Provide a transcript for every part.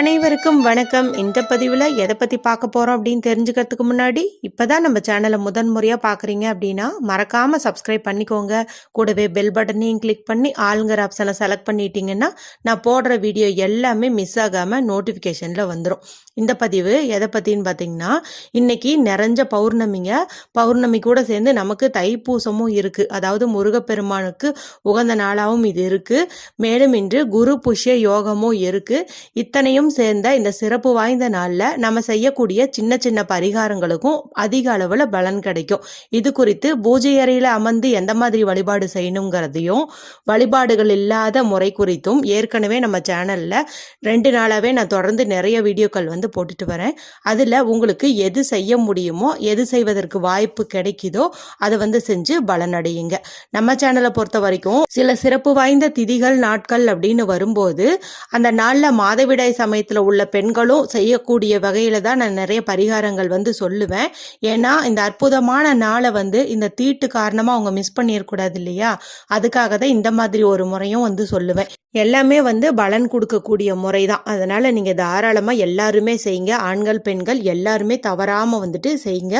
அனைவருக்கும் வணக்கம். இந்த பதிவில் எதை பற்றி பார்க்க போகிறோம் அப்படின்னு தெரிஞ்சுக்கிறதுக்கு முன்னாடி இப்போ தான் நம்ம சேனலை முதன் முறையாக பார்க்குறீங்க அப்படின்னா மறக்காமல் சப்ஸ்கிரைப் பண்ணிக்கோங்க. கூடவே பெல் பட்டனையும் கிளிக் பண்ணி ஆளுங்கிற ஆப்ஷனை செலக்ட் பண்ணிட்டீங்கன்னா நான் போடுற வீடியோ எல்லாமே மிஸ் ஆகாமல் நோட்டிஃபிகேஷனில் வந்துடும் இந்த பதிவு எதை பற்றின்னு பார்த்தீங்கன்னா இன்னைக்கு நிறைஞ்ச பௌர்ணமிங்க. பௌர்ணமி கூட சேர்ந்து நமக்கு தைப்பூசமும் இருக்குது அதாவது முருகப்பெருமானுக்கு உகந்த நாளாகவும் இது இருக்குது மேலும் இன்று குரு புஷ்ய யோகமும் இருக்குது இத்தனையும் சேர்ந்த இந்த சிறப்பு வாய்ந்த நாளில் நம்ம செய்யக்கூடிய சின்ன சின்ன பரிகாரங்களுக்கும் அதிக அளவில் பலன் கிடைக்கும். இது குறித்து பூஜை அறையில் அமர்ந்து எந்த மாதிரி வழிபாடு செய்யணுங்கிறதையும் வழிபாடுகள் இல்லாத முறை குறித்தும் ஏற்கனவே நம்ம சேனலில் ரெண்டு நாளாகவே நான் தொடர்ந்து நிறைய வீடியோக்கள் வந்து போட்டுட்டு வரேன். அதில் உங்களுக்கு எது செய்ய முடியுமோ எது செய்வதற்கு வாய்ப்பு கிடைக்குதோ அதை வந்து செஞ்சு பலனடையுங்க. நம்ம சேனலை பொறுத்த வரைக்கும் சில சிறப்பு வாய்ந்த திதிகள் நாட்கள் அப்படின்னு வரும்போது அந்த நாளில் மாதவிடாய் சமயத்தில் உள்ள பெண்களும் செய்யக்கூடிய வகையில் தான் நான் நிறைய பரிகாரங்கள் வந்து சொல்லுவேன். ஏன்னா இந்த அற்புதமான நாளை வந்து இந்த தீட்டு காரணமாக அவங்க மிஸ் பண்ணிடக்கூடாது இல்லையா? அதுக்காக தான் இந்த மாதிரி ஒரு முறையும் வந்து சொல்லுவேன். எல்லாமே வந்து பலன் கொடுக்கக்கூடிய முறை தான் அதனால் நீங்கள் தாராளமாக எல்லாருமே செய்யுங்க. ஆண்கள் பெண்கள் எல்லாருமே தவறாமல் வந்துட்டு செய்யுங்க.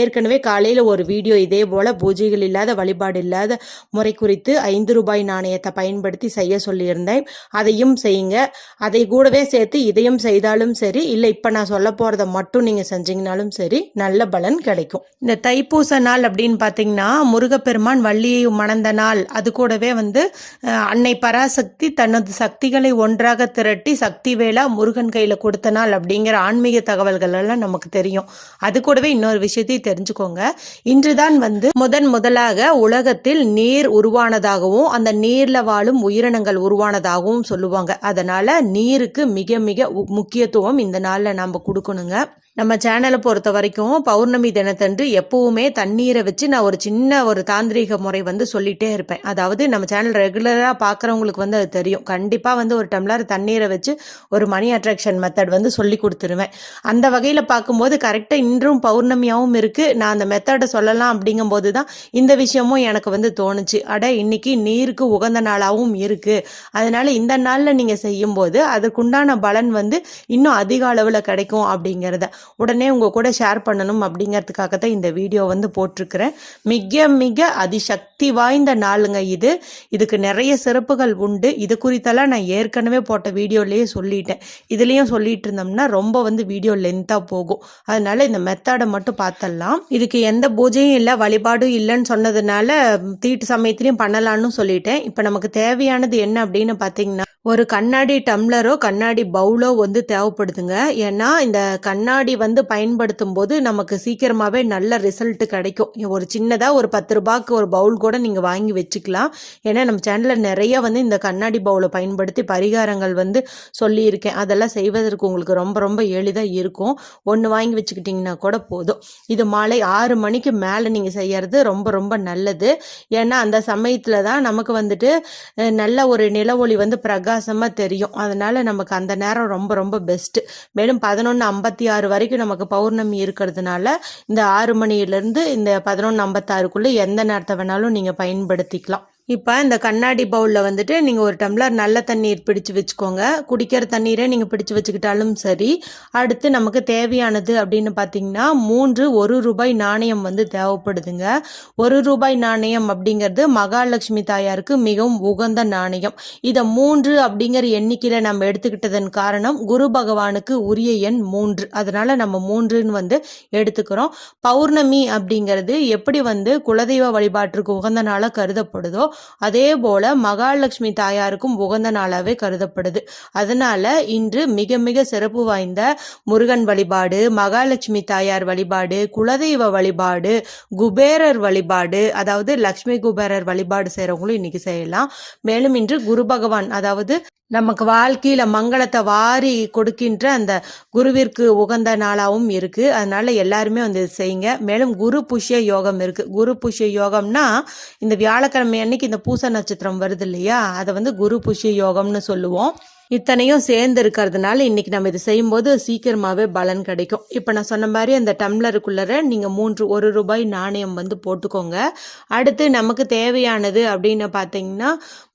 ஏற்கனவே காலையில் ஒரு வீடியோ இதே போல் பூஜைகள் இல்லாத வழிபாடு இல்லாத முறை குறித்து ஐந்து ரூபாய் நாணயத்தை பயன்படுத்தி செய்ய சொல்லியிருந்தேன். அதையும் செய்யுங்க. அதை கூடவே சேர்த்து இதையும் செய்தாலும் சரி இல்லை இப்போ நான் சொல்ல போகிறத மட்டும் நீங்கள் செஞ்சீங்கனாலும் சரி நல்ல பலன் கிடைக்கும். இந்த தைப்பூச நாள் அப்படின்னு பார்த்தீங்கன்னா முருகப்பெருமான் வள்ளியை மணந்த நாள். அது கூடவே வந்து அன்னை பராசக்தி தனது சக்திகளை ஒன்றாக திரட்டி சக்தி வேளா முருகன் கையில் கொடுத்த நாள் அப்படிங்கிற ஆன்மீக தகவல்கள் எல்லாம் நமக்கு தெரியும். அது கூடவே இன்னொரு விஷயத்தையும் தெரிஞ்சுக்கோங்க. இன்றுதான் வந்து முதன் முதலாக உலகத்தில் நீர் உருவானதாகவும் அந்த நீர்ல வாழும் உயிரினங்கள் உருவானதாகவும் சொல்லுவாங்க. அதனால நீருக்கு மிக மிக முக்கியத்துவம் இந்த நாளில் நம்ம கொடுக்கணுங்க. நம்ம சேனலை பொறுத்த வரைக்கும் பௌர்ணமி தினத்தன்று எப்பவுமே தண்ணீரை வச்சு நான் ஒரு சின்ன ஒரு தாந்திரிக முறை வந்து சொல்லிட்டே இருப்பேன். அதாவது நம்ம சேனல் ரெகுலராக பார்க்குறவங்களுக்கு வந்து அது தெரியும். கண்டிப்பாக வந்து ஒரு டம்ளர் தண்ணீரை வச்சு ஒரு மணி அட்ராக்ஷன் மெத்தட் வந்து சொல்லி கொடுத்துருவேன். அந்த வகையில் பார்க்கும்போது கரெக்டாக இன்றும் பௌர்ணமியாகவும் இருக்குது நான் அந்த மெத்தடை சொல்லலாம் அப்படிங்கும்போது தான் இந்த விஷயமும் எனக்கு வந்து தோணுச்சு. அட இன்னைக்கு நீருக்கு உகந்த நாளாகவும் இருக்குது அதனால் இந்த நாளில் நீங்கள் செய்யும்போது அதுக்குண்டான பலன் வந்து இன்னும் அதிக அளவில் கிடைக்கும் அப்படிங்கிறத. உடனே உங்கள் கூட ஷேர் பண்ணணும் அப்படிங்கிறதுக்காக தான் இந்த வீடியோ வந்து போட்டிருக்கிறேன். மிக மிக அதிசக்தி வாய்ந்த நாளுங்க இது. இதுக்கு நிறைய சிறப்புகள் உண்டு. இது குறித்தெல்லாம் நான் ஏற்கனவே போட்ட வீடியோலேயே சொல்லிட்டேன். இதுலேயும் சொல்லிட்டு இருந்தோம்னா ரொம்ப வந்து வீடியோ லென்த்தாக போகும். அதனால இந்த மெத்தடை மட்டும் பார்த்தலாம் இதுக்கு எந்த பூஜையும் இல்லை வழிபாடும் இல்லைன்னு சொன்னதுனால தீட்டு சமயத்துலையும் பண்ணலான்னு சொல்லிட்டேன். இப்போ நமக்கு தேவையானது என்ன அப்படின்னு பார்த்தீங்கன்னா ஒரு கண்ணாடி டம்ளரோ கண்ணாடி பவுலோ வந்து தேவைப்படுதுங்க. ஏன்னா இந்த கண்ணாடி வந்து பயன்படுத்தும் போது நமக்கு சீக்கிரமாகவே நல்ல ரிசல்ட் கிடைக்கும். ஒரு சின்னதாக ஒரு பத்து ரூபாய்க்கு ஒரு பவுல் கூட நீங்கள் வாங்கி வச்சுக்கலாம். ஏன்னா நம்ம சேனலில் நிறைய வந்து இந்த கண்ணாடி பவுலை பயன்படுத்தி பரிகாரங்கள் வந்து சொல்லியிருக்கேன். அதெல்லாம் செய்வதற்கு உங்களுக்கு ரொம்ப ரொம்ப எளிதாக இருக்கும். ஒன்று வாங்கி வச்சுக்கிட்டிங்கன்னா கூட போதும். இது மாலை ஆறு மணிக்கு மேலே நீங்கள் செய்யறது ரொம்ப ரொம்ப நல்லது. ஏன்னா அந்த சமயத்தில் தான் நமக்கு வந்துட்டு நல்ல ஒரு நிலவொளி வந்து பிரகாசமாக தெரியும். அதனால நமக்கு அந்த நேரம் ரொம்ப ரொம்ப பெஸ்ட்டு மேலும் பதினொன்று ஐம்பத்தி ஆறு வரைக்கும் நமக்கு பௌர்ணமி இருக்கிறதுனால இந்த ஆறு மணியிலேருந்து இந்த பதினொன்று ஐம்பத்தாறுக்குள்ளே எந்த நேரத்தை வேணாலும் நீங்கள் பயன்படுத்திக்கலாம். இப்போ இந்த கண்ணாடி பவுலில் வந்துட்டு நீங்கள் ஒரு டம்ளர் நல்ல தண்ணீர் பிடிச்சு வச்சுக்கோங்க. குடிக்கிற தண்ணீரை நீங்கள் பிடிச்சு வச்சுக்கிட்டாலும் சரி. அடுத்து நமக்கு தேவையானது அப்படின்னு பார்த்தீங்கன்னா மூன்று ஒரு ரூபாய் நாணயம் வந்து தேவைப்படுதுங்க. ஒரு ரூபாய் நாணயம் அப்படிங்கிறது மகாலட்சுமி தாயாருக்கு மிகவும் உகந்த நாணயம். இதை மூன்று அப்படிங்கிற எண்ணிக்கையில் நம்ம எடுத்துக்கிட்டதன் காரணம் குரு பகவானுக்கு உரிய எண் மூன்று. அதனால் நம்ம மூன்றுன்னு வந்து எடுத்துக்கிறோம். பௌர்ணமி அப்படிங்கிறது எப்படி வந்து குலதெய்வ வழிபாட்டிற்கு உகந்த நாளாக கருதப்படுதோ அதே போல மகாலட்சுமி தாயாருக்கும் உகந்த நாளாகவே கருதப்படுது. அதனால இன்று மிக மிக சிறப்பு வாய்ந்த முருகன் வழிபாடு மகாலட்சுமி தாயார் வழிபாடு குலதெய்வ வழிபாடு குபேரர் வழிபாடு அதாவது லக்ஷ்மி குபேரர் வழிபாடு செய்கிறவங்களும் இன்னைக்கு செய்யலாம். மேலும் இன்று குரு பகவான் அதாவது நமக்கு வாழ்க்கையில மங்களத்தை வாரி கொடுக்கின்ற அந்த குருவிற்கு உகந்த நாளாகவும் இருக்கு. அதனால எல்லாருமே வந்து இதை செய்யுங்க. மேலும் குரு புஷ்ய யோகம் இருக்கு. குரு புஷ்ய யோகம்னா இந்த வியாழக்கிழமை அன்னைக்கு இந்த பூச நட்சத்திரம் வருது இல்லையா? அதை வந்து குரு புஷ்ய யோகம்னு சொல்லுவோம். இத்தனையும் சேர்ந்து இருக்கிறதுனால இன்னைக்கு நம்ம இது செய்யும்போது சீக்கிரமாகவே பலன் கிடைக்கும். இப்போ நான் சொன்ன மாதிரி அந்த டம்ளருக்குள்ளே நீங்கள் மூன்று ஒரு ரூபாய் நாணயம் வந்து போட்டுக்கோங்க. அடுத்து நமக்கு தேவையானது அப்படின்னு பார்த்தீங்கன்னா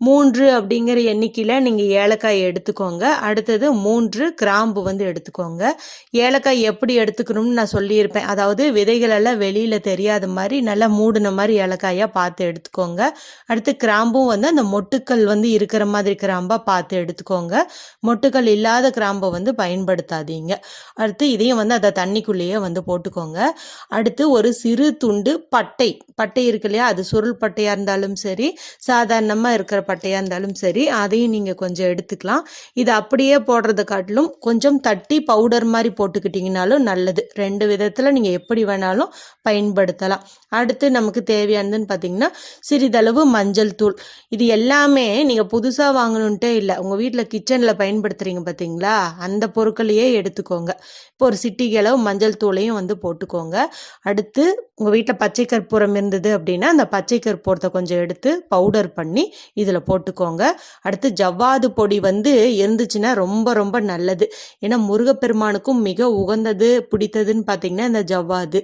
மூன்று அப்படிங்கிற எண்ணிக்கையில் நீங்கள் ஏலக்காய் எடுத்துக்கோங்க. அடுத்தது மூன்று கிராம்பு வந்து எடுத்துக்கோங்க. ஏலக்காய் எப்படி எடுத்துக்கணும்னு நான் சொல்லியிருப்பேன். அதாவது விதைகளெல்லாம் வெளியில் தெரியாத மாதிரி நல்லா மூடின மாதிரி ஏலக்காயாக பார்த்து எடுத்துக்கோங்க. அடுத்து கிராம்பும் வந்து அந்த மொட்டுக்கள் வந்து இருக்கிற மாதிரி கிராம்பாக பார்த்து எடுத்துக்கோங்க. மொட்டுக்கள் இல்லாத கிராம்பை வந்து பயன்படுத்தாதீங்க. அடுத்து இதையும் வந்து அதை தண்ணிக்குள்ளேயே வந்து போட்டுக்கோங்க. அடுத்து ஒரு சிறு துண்டு பட்டை. பட்டை இருக்கு இல்லையா? அது சுருள் பட்டையாக இருந்தாலும் சரி சாதாரணமாக இருக்கிற பட்டையாக இருந்தாலும் சரி அதையும் நீங்கள் கொஞ்சம் எடுத்துக்கலாம். இது அப்படியே போடுறத காட்டிலும் கொஞ்சம் தட்டி பவுடர் மாதிரி போட்டுக்கிட்டிங்கனாலும் நல்லது. ரெண்டு விதத்தில் நீங்கள் எப்படி வேணாலும் பயன்படுத்தலாம். அடுத்து நமக்கு தேவையானதுன்னு பார்த்தீங்கன்னா சிறிதளவு மஞ்சள் தூள். இது எல்லாமே நீங்கள் புதுசாக வாங்கணுன்ட்டே இல்லை. உங்கள் வீட்டில் கிச்சன் கிச்சனில் பயன்படுத்துகிறீங்க பார்த்தீங்களா அந்த பொருட்களையே எடுத்துக்கோங்க. இப்போ ஒரு சிட்டிக்கு மஞ்சள் தூளையும் வந்து போட்டுக்கோங்க. அடுத்து உங்கள் வீட்டில் பச்சை கற்பூரம் இருந்தது அப்படின்னா அந்த பச்சை கற்பூரத்தை கொஞ்சம் எடுத்து பவுடர் பண்ணி இதில் போட்டுக்கோங்க. அடுத்து ஜவ்வாது பொடி வந்து இருந்துச்சுன்னா ரொம்ப ரொம்ப நல்லது. ஏன்னா முருகப்பெருமானுக்கும் மிக உகந்தது பிடித்ததுன்னு பார்த்தீங்கன்னா இந்த ஜவ்வாது.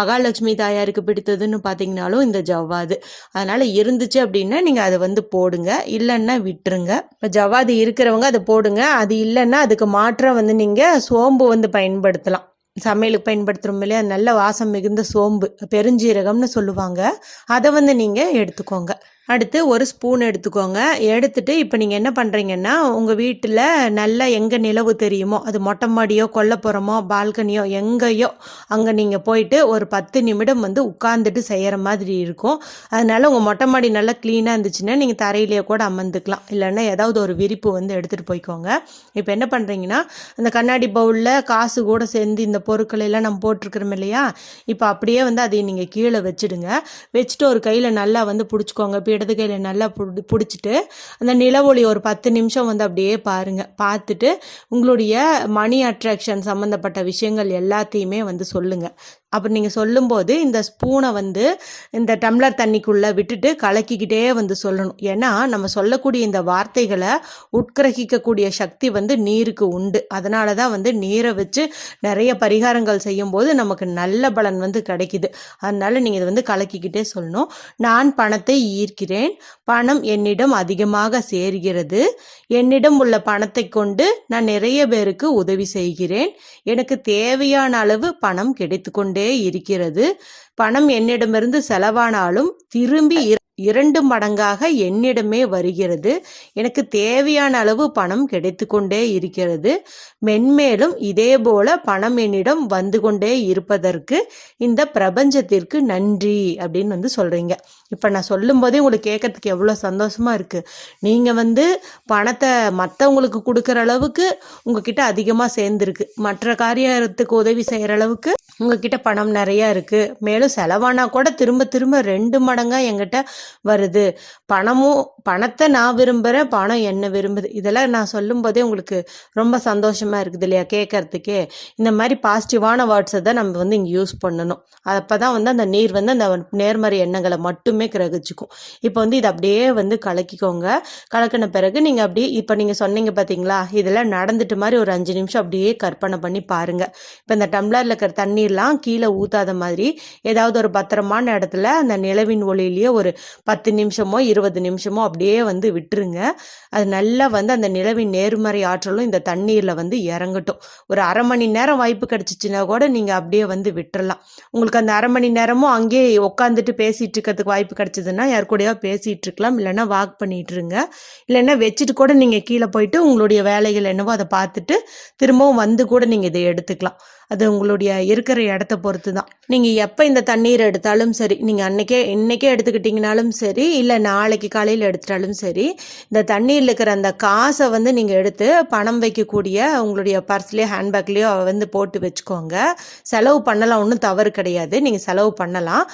மகாலட்சுமி தாயாருக்கு பிடித்ததுன்னு பார்த்தீங்கனாலும் இந்த ஜவ்வாது. அதனால் இருந்துச்சு அப்படின்னா நீங்கள் அதை வந்து போடுங்க. இல்லைன்னா விட்டுருங்க. இப்போ ஜவ்வாது இருக்கிறவங்க அதை போடுங்க. அது இல்லைன்னா அதுக்கு மாற்றம் வந்து நீங்கள் சோம்பு வந்து பயன்படுத்தலாம். சமையலுக்கு பயன்படுத்துகிறோம் இல்லையா? நல்ல வாசம் மிகுந்த சோம்பு பெருஞ்சீரகம்னு சொல்லுவாங்க. அதை வந்து நீங்கள் எடுத்துக்கோங்க. அடுத்து ஒரு ஸ்பூன் எடுத்துக்கோங்க. எடுத்துட்டு இப்போ நீங்கள் என்ன பண்ணுறீங்கன்னா உங்கள் வீட்டில் நல்லா எங்கே நிலவு தெரியுமோ அது மொட்டை மாடியோ கொல்லப்புறமோ பால்கனியோ எங்கேயோ அங்கே நீங்கள் போயிட்டு ஒரு பத்து நிமிடம் வந்து உட்காந்துட்டு செய்கிற மாதிரி இருக்கும். அதனால உங்கள் மொட்டை மாடி நல்லா க்ளீனாக இருந்துச்சுன்னா நீங்கள் தரையிலேயே கூட அமர்ந்துக்கலாம். இல்லைன்னா ஏதாவது ஒரு விரிப்பு வந்து எடுத்துகிட்டு போய்க்கோங்க. இப்போ என்ன பண்ணுறீங்கன்னா அந்த கண்ணாடி பவுலில் காசு கூட சேர்ந்து இந்த பொருட்கள் எல்லாம் நம்ம போட்டிருக்கிறோம் இல்லையா? இப்போ அப்படியே வந்து அதை நீங்கள் கீழே வச்சுடுங்க. வச்சுட்டு ஒரு கையில் நல்லா வந்து பிடிச்சிக்கோங்க. இப்போ இடது கையில் நல்லா பிடி பிடிச்சிட்டு அந்த நிலவொளி ஒரு பத்து நிமிஷம் வந்து அப்படியே பாருங்கள் பார்த்துட்டு உங்களுடைய மணி அட்ராக்ஷன் சம்மந்தப்பட்ட விஷயங்கள் எல்லாத்தையுமே வந்து சொல்லுங்கள் அப்புறம் நீங்கள் சொல்லும்போது இந்த ஸ்பூனை வந்து இந்த டம்ளர் தண்ணிக்குள்ளே விட்டுட்டு கலக்கிக்கிட்டே வந்து சொல்லணும். ஏன்னா நம்ம சொல்லக்கூடிய இந்த வார்த்தைகளை உட்கிரகிக்கக்கூடிய சக்தி வந்து நீருக்கு உண்டு. அதனால தான் வந்து நீரை வச்சு நிறைய பரிகாரங்கள் செய்யும்போது நமக்கு நல்ல பலன் வந்து கிடைக்குது. அதனால் நீங்கள் இதை வந்து கலக்கிக்கிட்டே சொல்லணும். நான் பணத்தை ஈர்க்கிறேன். பணம் என்னிடம் அதிகமாக சேர்கிறது. என்னிடம் உள்ள பணத்தை கொண்டு நான் நிறைய பேருக்கு உதவி செய்கிறேன். எனக்கு தேவையான அளவு பணம் கிடைத்து கொண்டே இருக்கிறது. பணம் என்னிடமிருந்து செலவானாலும் திரும்பி இர- இரண்டு மடங்காக என்னிடமே வருகிறது. எனக்கு தேவையான அளவு பணம் கிடைத்து கொண்டே இருக்கிறது. மென்மேலும் இதே போல பணம் என்னிடம் வந்து கொண்டே இருப்பதற்கு இந்த பிரபஞ்சத்திற்கு நன்றி அப்படின்னு வந்து சொல்றீங்க. இப்போ நான் சொல்லும் போதே உங்களுக்கு கேட்கறதுக்கு எவ்வளோ சந்தோஷமா இருக்கு. நீங்க வந்து பணத்தை மற்றவங்களுக்கு கொடுக்குற அளவுக்கு உங்ககிட்ட அதிகமாக சேர்ந்துருக்கு. மற்ற காரியத்துக்கு உதவி செய்கிற அளவுக்கு உங்ககிட்ட பணம் நிறையா இருக்குது மேலும் செலவானா கூட திரும்ப திரும்ப ரெண்டு மடங்காக என்கிட்ட வருது. பணமும் பணத்தை நான் விரும்புகிறேன் பணம் என்ன விரும்புது. இதெல்லாம் நான் சொல்லும்போதே உங்களுக்கு ரொம்ப சந்தோஷமாக இருக்குது இல்லையா கேட்கறதுக்கே. இந்த மாதிரி பாசிட்டிவான வேர்ட்ஸை தான் நம்ம வந்து இங்கே யூஸ் பண்ணணும். அப்போ தான் வந்து அந்த நீர் வந்து அந்த நேர்மறை எண்ணங்களை மட்டுமே கிரகிச்சுக்கும். இப்போ வந்து இதை அப்படியே வந்து கலக்கிக்கோங்க. கலக்கின பிறகு நீங்கள் அப்படியே இப்போ நீங்கள் சொன்னீங்க பார்த்தீங்களா? இதெல்லாம் நடந்துட்டு மாதிரி ஒரு அஞ்சு நிமிஷம் அப்படியே கற்பனை பண்ணி பாருங்கள் இப்போ இந்த டம்ளரில் இருக்கிற தண்ணீர் தண்ணீர்லாம் கீழே ஊத்தாத மாதிரி ஏதாவது ஒரு பத்திரமான இடத்துல அந்த நிலவின் ஒளியிலேயே ஒரு பத்து நிமிஷமோ இருபது நிமிஷமோ அப்படியே வந்து விட்டுருங்க. அது நல்லா வந்து அந்த நிலவின் நேர்மறை ஆற்றலும் இந்த தண்ணீரில் வந்து இறங்கட்டும். ஒரு அரை மணி நேரம் வாய்ப்பு கிடச்சிச்சின்னா கூட நீங்கள் அப்படியே வந்து விட்டுறலாம். உங்களுக்கு அந்த அரை மணி நேரமும் அங்கேயே உட்காந்துட்டு பேசிகிட்டு இருக்கிறதுக்கு வாய்ப்பு கிடச்சிதுன்னா யார் கூடயோ பேசிகிட்டு இருக்கலாம். இல்லைன்னா வாக் பண்ணிட்டு இருங்க. இல்லைன்னா வச்சுட்டு கூட நீங்கள் கீழே போயிட்டு உங்களுடைய வேலைகள் என்னவோ அதை பார்த்துட்டு திரும்பவும் வந்து கூட நீங்கள் இதை எடுத்துக்கலாம். அது உங்களுடைய இருக்கிற இடத்த பொறுத்து தான் நீங்கள் எப்போ இந்த தண்ணீர் எடுத்தாலும் சரி நீங்கள் அன்றைக்கே இன்றைக்கே எடுத்துக்கிட்டிங்கனாலும் சரி இல்லை நாளைக்கு காலையில் எடுத்துட்டாலும் சரி இந்த தண்ணீரில் இருக்கிற அந்த காசை வந்து நீங்கள் எடுத்து பணம் வைக்கக்கூடிய உங்களுடைய பர்ஸ்லேயோ ஹேண்ட்பேக்லேயோ வந்து போட்டு வச்சுக்கோங்க. செலவு பண்ணலாம் ஒன்றும் தவறு கிடையாது. நீங்கள் செலவு பண்ணலாம்.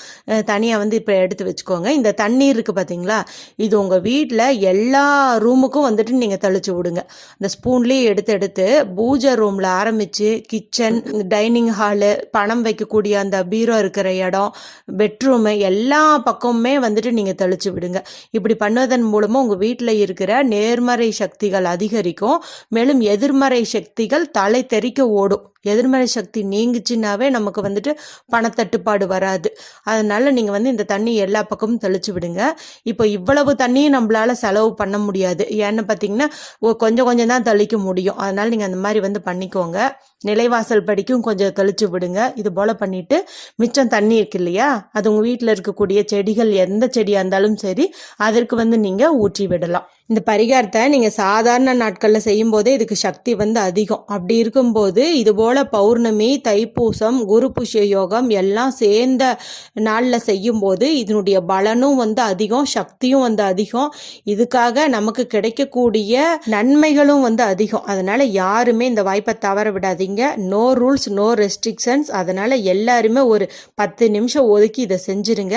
தனியாக வந்து இப்போ எடுத்து வச்சுக்கோங்க. இந்த தண்ணீர் இருக்குது பார்த்தீங்களா இது உங்கள் வீட்டில் எல்லா ரூமுக்கும் வந்துட்டு நீங்கள் தெளிச்சு விடுங்க. இந்த ஸ்பூன்லேயே எடுத்து எடுத்து பூஜை ரூமில் ஆரம்பித்து கிச்சன் டைனிங் ஹாலு பணம் வைக்கக்கூடிய அந்த பீரோ இருக்கிற இடம் பெட்ரூமு எல்லா பக்கமுமே வந்துட்டு நீங்கள் தெளிச்சு விடுங்க. இப்படி பண்ணுவதன் மூலமாக உங்கள் வீட்டில் இருக்கிற நேர்மறை சக்திகள் அதிகரிக்கும். மேலும் எதிர்மறை சக்திகள் தலை தெறிக்க ஓடும். எதிர்மறை சக்தி நீங்குச்சுன்னாவே நமக்கு வந்துட்டு பணத்தட்டுப்பாடு வராது. அதனால நீங்கள் வந்து இந்த தண்ணி எல்லா பக்கமும் தெளிச்சு விடுங்க. இப்போ இவ்வளவு தண்ணியும் நம்மளால செலவு பண்ண முடியாது. ஏன்னு பார்த்தீங்கன்னா கொஞ்சம் கொஞ்சம் தான் தெளிக்க முடியும். அதனால நீங்கள் அந்த மாதிரி வந்து பண்ணிக்கோங்க. நிலைவாசல் படிக்கும் கொஞ்சம் தெளிச்சு விடுங்க. இது போல் பண்ணிட்டு மிச்சம் தண்ணி இருக்கு இல்லையா? அது உங்கள் வீட்டில் இருக்கக்கூடிய செடிகள் எந்த செடியாக இருந்தாலும் சரி அதற்கு வந்து நீங்கள் ஊற்றி விடலாம். இந்த பரிகாரத்தை நீங்கள் சாதாரண நாட்களில் செய்யும்போதே இதுக்கு சக்தி வந்து அதிகம். அப்படி இருக்கும்போது இதுபோல் பௌர்ணமி தைப்பூசம் குரு புஷ்ய யோகம் எல்லாம் சேர்ந்த நாளில் செய்யும்போது இதனுடைய பலனும் வந்து அதிகம் சக்தியும் வந்து அதிகம். இதுக்காக நமக்கு கிடைக்கக்கூடிய நன்மைகளும் வந்து அதிகம். அதனால் யாருமே இந்த வாய்ப்பை தவற விடாதீங்க. நோ ரூல்ஸ் நோ ரெஸ்ட்ரிக்ஷன்ஸ் அதனால் எல்லாருமே ஒரு பத்து நிமிஷம் ஒதுக்கி இதை செஞ்சுருங்க.